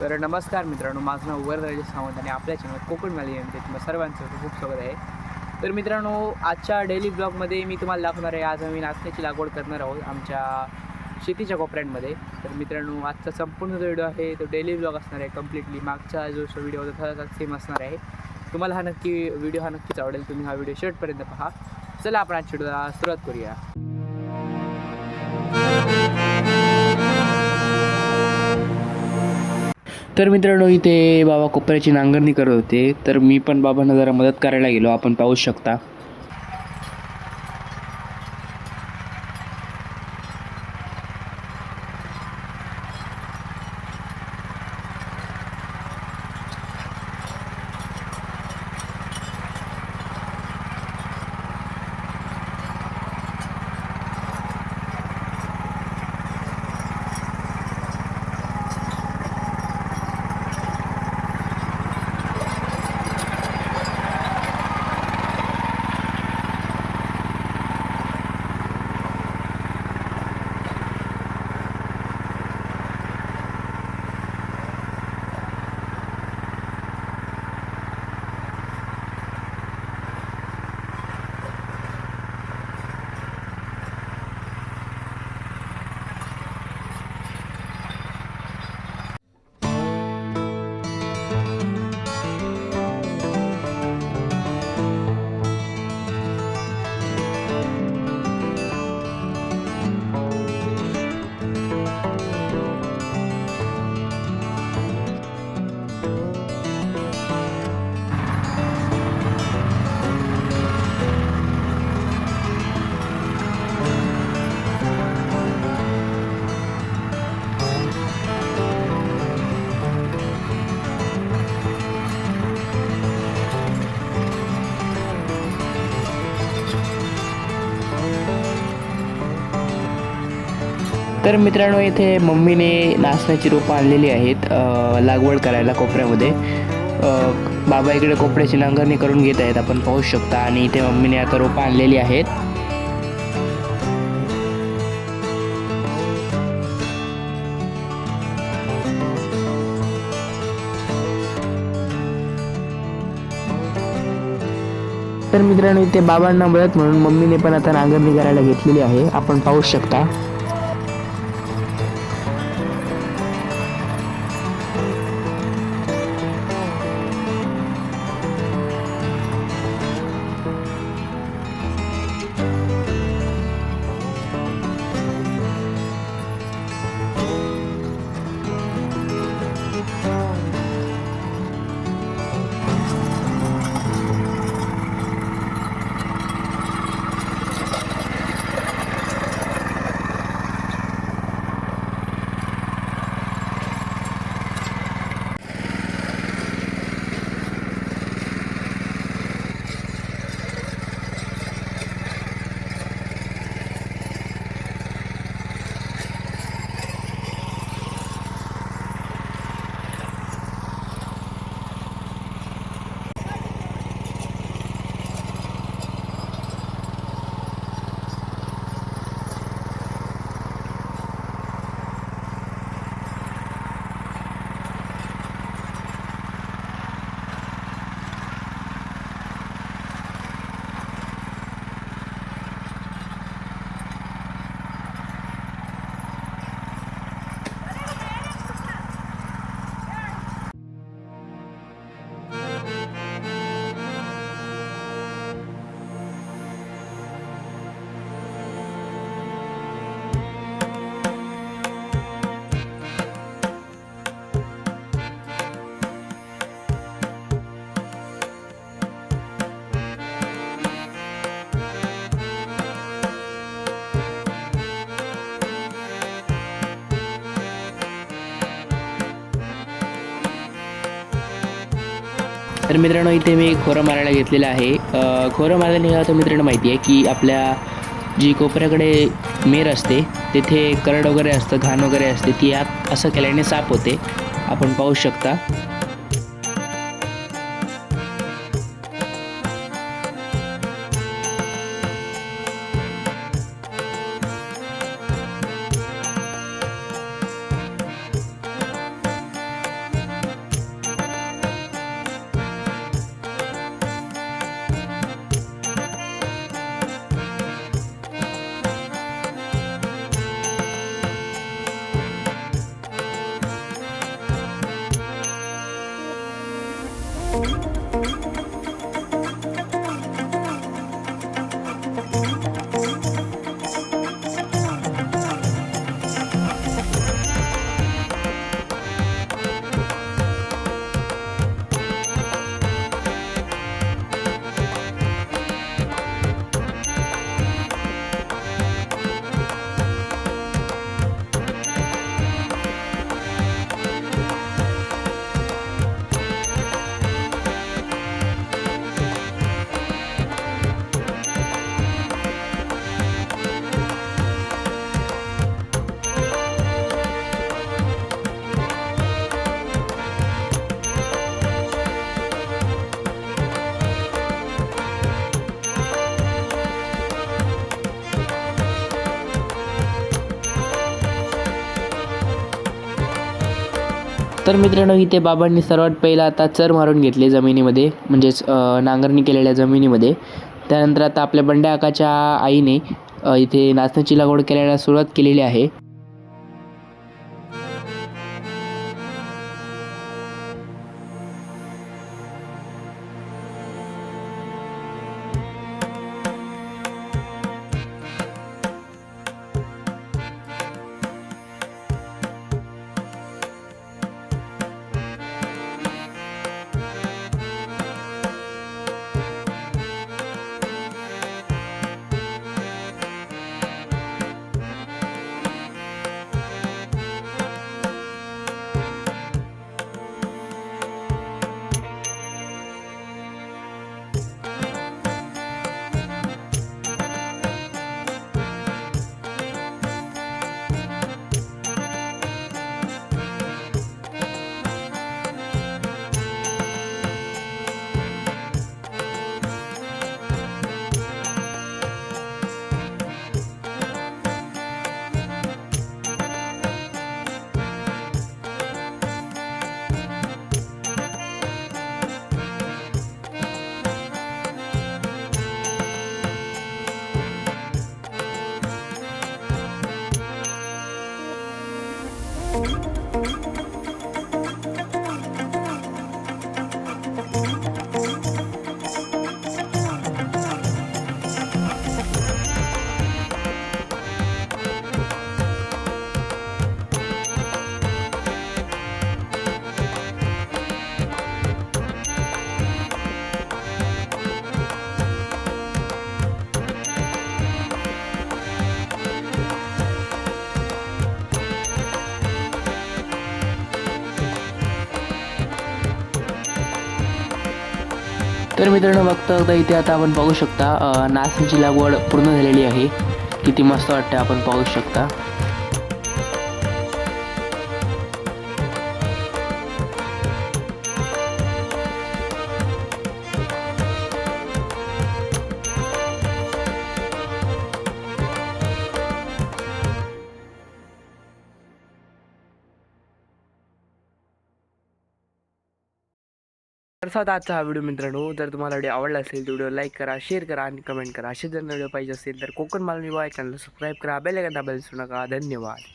तर नमस्कार मित्रांनो माझं नाव वरराजे सावंत आणि आपल्या चॅनल कोकण मॅली यांचे तुम्हाला सर्वांचं खूप स्वागत आहे. तर मित्रांनो आजच्या डेली ब्लॉगमध्ये मी तुम्हाला दाखवणार आहे आज आम्ही नाचण्याची लागवड करणार आहोत आमच्या शेतीच्या कोपऱ्यांमध्ये. तर मित्रांनो आजचा संपूर्ण जो व्हिडिओ आहे तो डेली ब्लॉग असणार आहे कम्प्लिटली मागचा जो व्हिडिओ होता तसाच सेम असणार आहे. तुम्हाला हा नक्की व्हिडिओ हा नक्कीच आवडेल. तुम्ही हा व्हिडिओ शेवटपर्यंत पहा. चला आपण आजच्या व्हिडिओला सुरुवात करूया. तर मित्रांनो इथे बाबा कोपऱ्याची नांगरणी करत होते. तर मी पण बाबांना जरा मदत करायला गेलो. आपण पाहू शकता. तर मित्रांनो इथे मम्मीने नाचण्याची रोपं आणलेली आहेत लागवड करायला कोपऱ्यामध्ये. बाबा इकडे कोपऱ्याची नांगरणी करून घेत आहेत आपण पाहू शकता. आणि इथे मम्मीने आता रोपं आणलेली आहेत. तर मित्रांनो इथे बाबांना मदत म्हणून मम्मीने पण आता नांगरणी करायला घेतलेली आहे. आपण पाहू शकता. तर मित्रांनो इथे मी खोरं मारायला घेतलेलं आहे. खोरं मारायला निघालं मित्रांनो माहिती आहे की आपल्या जी कोपऱ्याकडे मेर असते तिथे करड वगैरे असतं घाण वगैरे असते ती आत असं केल्याने साफ होते. आपण पाहू शकता. तर मित्रांनो इथे बाबांनी सर्वात पहिला आता चर मारून घेतले जमिनीमध्ये म्हणजेच नांगरणी केलेल्या जमिनीमध्ये. त्यानंतर आता आपल्या बंड्या आकाच्या आईने इथे नाचण्याची लागवड केल्याला सुरुवात केलेली आहे. तर मित्रांनो बघता बघता इथे आता आपण पाहू शकता नाचणीची लागवड पूर्ण झालेली आहे. किती मस्त वाटते आपण पाहू शकता. तर साधा आजचा हा व्हिडिओ मित्रांनो जर तुम्हाला व्हिडिओ आवडला असेल तर व्हिडिओ लाईक करा शेअर करा आणि कमेंट करा. असे जर व्हिडिओ पाहिजे असेल तर Konkan Malvi boy channel subscribe करा. बेल दाबायला विसरू नका. धन्यवाद.